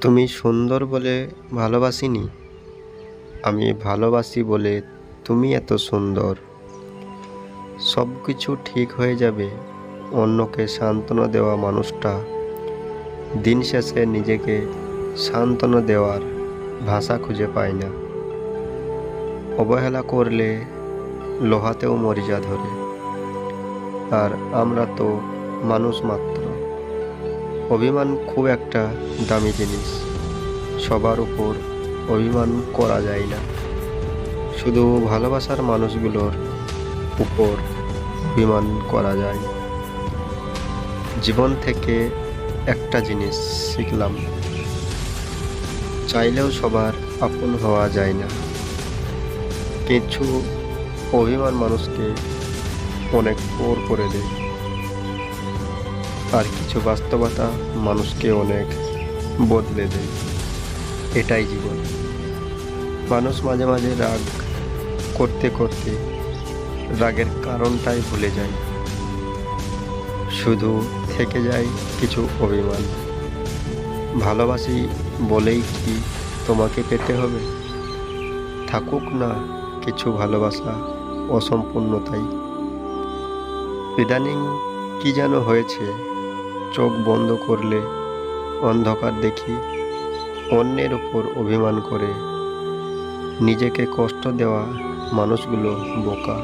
তুমি সুন্দর বলে ভালোবাসিনি? আমি ভালোবাসি বলে তুমি এত সুন্দর। সব কিছু ঠিক হয়ে যাবে, অন্যকে সান্ত্বনা দেওয়া মানুষটা। দিন শেষে নিজেকে সান্ত্বনা দেওয়ার ভাষা খুঁজে পায় না। অবহেলা করলে লোহাতেও মরিজা ধরে। আর আমরা তো মানুষ মাত্র। অভিমান খুব একটা দামি জিনিস। সবার উপর অভিমান করা যায় না। শুধু ভালোবাসার মানুষগুলোর উপর অভিমান করা যায়। জীবন থেকে একটা জিনিস শিখলাম। চাইলেও সবার আপন হওয়া যায় না। কিছু অভিমান মানুষকে অনেক পর করে দেয়। আর কিছু বাস্তবতা মানুষকে অনেক বদলে দেয়। এটাই জীবন। মানুষ মাঝে মাঝে রাগ করতে করতে রাগের কারণটাই ভুলে যায়। শুধু থেকে যায় কিছু অভিমান। ভালোবাসি বলেই কি তোমাকে পেতে হবে? থাকুক না কিছু ভালোবাসা অসম্পূর্ণতাই। ইদানিং কি যেন হয়েছে চোখ বন্ধ করলে অন্ধকার দেখি অন্যের উপর অভিমান করে। নিজেকে কষ্ট দেওয়া মানুষগুলো বোকা।